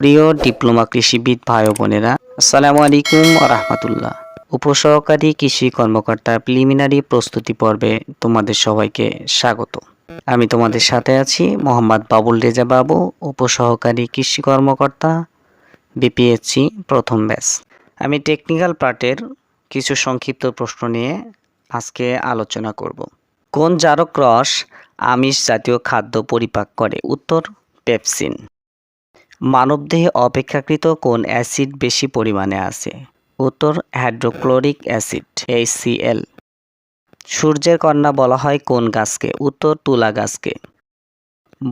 প্রিয় ডিপ্লোমা কৃষিবিদ ভাই বোনেরা, আসসালামু আলাইকুম রহমতুল্লাহ। উপসহকারী কৃষি কর্মকর্তা প্রিলিমিনারি প্রস্তুতি পর্বে তোমাদের সবাইকে স্বাগত। আমি তোমাদের সাথে আছি মোহাম্মদ বাবুল রেজা বাবু, উপসহকারী কৃষি কর্মকর্তা, বিপিএসসি প্রথম ব্যাচ। আমি টেকনিক্যাল পার্টের কিছু সংক্ষিপ্ত প্রশ্ন নিয়ে আজকে আলোচনা করব। কোন জারক রস আমিষ জাতীয় খাদ্য পরিপাক করে? উত্তর, পেপসিন। মানবদেহে অপেক্ষাকৃত কোন অ্যাসিড বেশি পরিমাণে আছে? উত্তর, হাইড্রোক্লোরিক অ্যাসিড HCl সূর্যের কন্যা বলা হয় কোন গাছকে? উত্তর, তুলা গাছকে।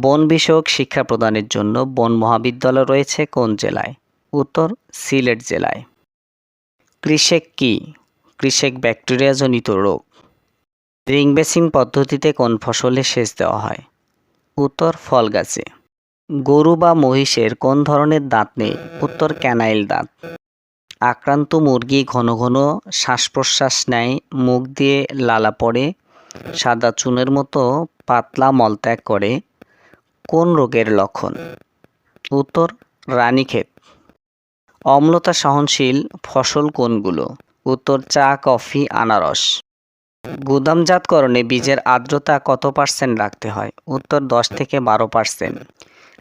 বন বিষয়ক শিক্ষা প্রদানের জন্য বন মহাবিদ্যালয় রয়েছে কোন জেলায়? উত্তর, সিলেট জেলায়। কৃষক কি? কৃষক ব্যাকটেরিয়াজনিত রোগ। রিং বেসিং পদ্ধতিতে কোন ফসলে সেচ দেওয়া হয়? উত্তর, ফল গাছে। গরু বা মহিষের কোন ধরনের দাঁত নেই? উত্তর, ক্যানাইল দাঁত। আক্রান্ত মুরগি ঘন ঘন শ্বাস প্রশ্বাস নেয়, মুখ দিয়ে লালা পড়ে, সাদা চুনের মতো পাতলা মলত্যাগ করে। কোন রোগের লক্ষণ? উত্তর, রানীক্ষেত। অম্লতা সহনশীল ফসল কোনগুলো? উত্তর, চা, কফি, আনারস। গুদামজাতকরণে বীজের আর্দ্রতা কত পার্সেন্ট রাখতে হয়? উত্তর, দশ থেকে বারো পার্সেন্ট।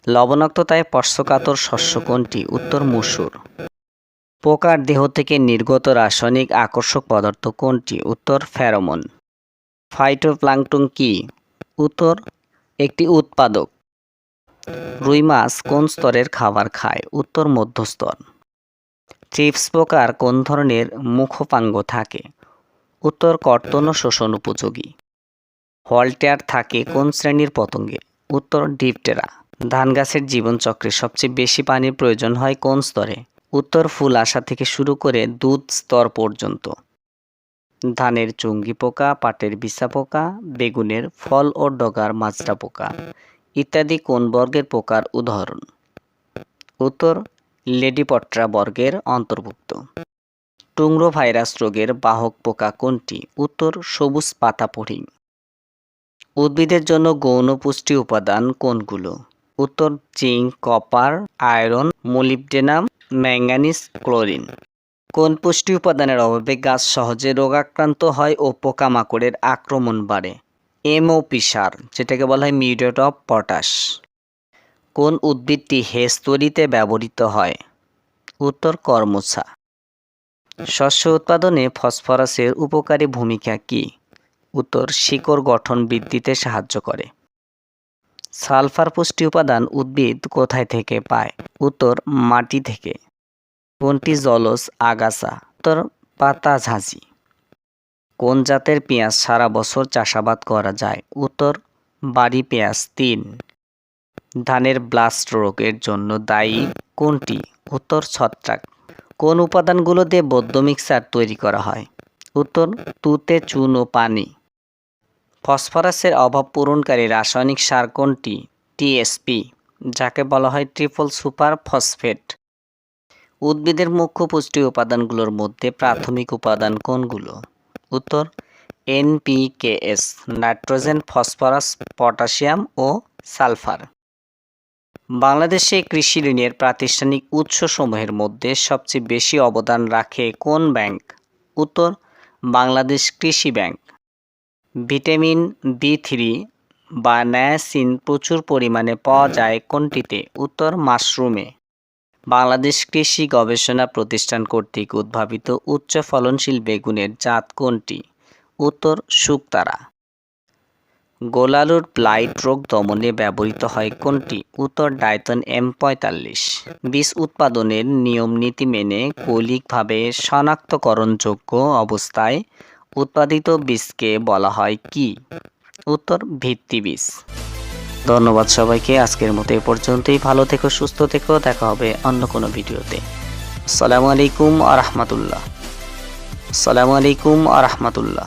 লবণাক্ততায় স্পর্শকাতর শস্য কোনটি? উত্তর মুসুর। পোকার দেহ থেকে নির্গত রাসায়নিক আকর্ষক পদার্থ কোনটি? উত্তর ফেরোমন। ফাইটোপ্লাঙ্কটন কি? উত্তর, একটি উৎপাদক। রুই মাছ কোন স্তরের খাবার খায়? উত্তর মধ্যস্তর। চিপস পোকার কোন ধরনের মুখপাঙ্গ থাকে? উত্তর কর্তন শোষণ উপযোগী। হলটেয়ার থাকে কোন শ্রেণির পতঙ্গে? উত্তর ডিপটেরা। ধান গাছের জীবনচক্রে সবচেয়ে বেশি পানির প্রয়োজন হয় কোন স্তরে? উত্তর, ফুল আসা থেকে শুরু করে দুধ স্তর পর্যন্ত। ধানের চুঙ্গি পোকা, পাটের বিছা পোকা, বেগুনের ফল ও ডগার মাজরা পোকা ইত্যাদি কোন বর্গের পোকার উদাহরণ? উত্তর, লেডিপট্রা বর্গের অন্তর্ভুক্ত। টুংরো ভাইরাস রোগের বাহক পোকা কোনটি? উত্তর, সবুজ পাতা পড়িং। উদ্ভিদের জন্য গৌণ পুষ্টি উপাদান কোনগুলো? উত্তর zinc, copper, iron, molybdenum manganese chlorine. কোন পুষ্টি উপাদানের অভাবে গাছ সহজে রোগাক্রান্ত হয় ও পোকামাকড়ের আক্রমণ বাড়ে? এমওপি সার, যেটাকে বলা হয় মিউরেট অফ পটাশ। কোন উদ্ভিদটি হেজ তৈরিতে ব্যবহৃত হয়? উত্তর কর্মছা। শস্য উৎপাদনে ফসফরাসের উপকারী ভূমিকা কী? উত্তর, শিকড় গঠন বৃদ্ধিতে সাহায্য করে। সালফার পুষ্টি উপাদান উদ্ভিদ কোথায় থেকে পায়? উত্তর, মাটি থেকে। কোনটি জলজ? আগাছা। উত্তর, পাতা ঝাঁঝি। কোন জাতের পেঁয়াজ সারা বছর চাষাবাদ করা যায়? উত্তর, বাড়ি পেঁয়াজ তিন। ধানের ব্লাস্ট রোগের জন্য দায়ী কোনটি? উত্তর, ছত্রাক। কোন উপাদানগুলো দিয়ে বদ্ধ মিক্সার তৈরি করা হয়? উত্তর, তুতে চুন ও পানি। ফসফরাসের অভাব পূরণকারী রাসায়নিক সার কোনটি? টিএসপি, যাকে বলা হয় ট্রিপল সুপার ফসফেট। উদ্ভিদের মুখ্য পুষ্টি উপাদানগুলোর মধ্যে প্রাথমিক উপাদান কোনগুলো? উত্তর, এনপিকেএস, নাইট্রোজেন, ফসফরাস, পটাশিয়াম ও সালফার। বাংলাদেশে কৃষি ঋণের প্রাতিষ্ঠানিক উৎসসমূহের মধ্যে সবচেয়ে বেশি অবদান রাখে কোন ব্যাংক? উত্তর, বাংলাদেশ কৃষি ব্যাংক। ভিটামিন বি থ্রি বা নায়াসিন প্রচুর পরিমাণে পাওয়া যায় কোনটিতে? উত্তর মাশরুমে। বাংলাদেশ কৃষি গবেষণা প্রতিষ্ঠান কর্তৃক উদ্ভাবিত উচ্চ ফলনশীল বেগুনের জাত কোনটি? উত্তর শুকতারা। গোলালুর ব্লাইট রোগ দমনে ব্যবহৃত হয় কোনটি? উত্তর ডায়তন এম পঁয়তাল্লিশ। বীজ উৎপাদনের নিয়ম নীতি মেনে কৌলিকভাবে শনাক্তকরণযোগ্য অবস্থায় উৎপাদিত বীজকে বলা হয় কি? উত্তর, ভিত্তি বীজ। ধন্যবাদ সবাইকে, আজকের মতো এ পর্যন্তই। ভালো থেকো, সুস্থ থেকো, দেখা হবে অন্য কোনো ভিডিওতে। আসসালামু আলাইকুম আ রহমতুল্লাহ। আসসালামু আলাইকুম আ রহমতুল্লাহ।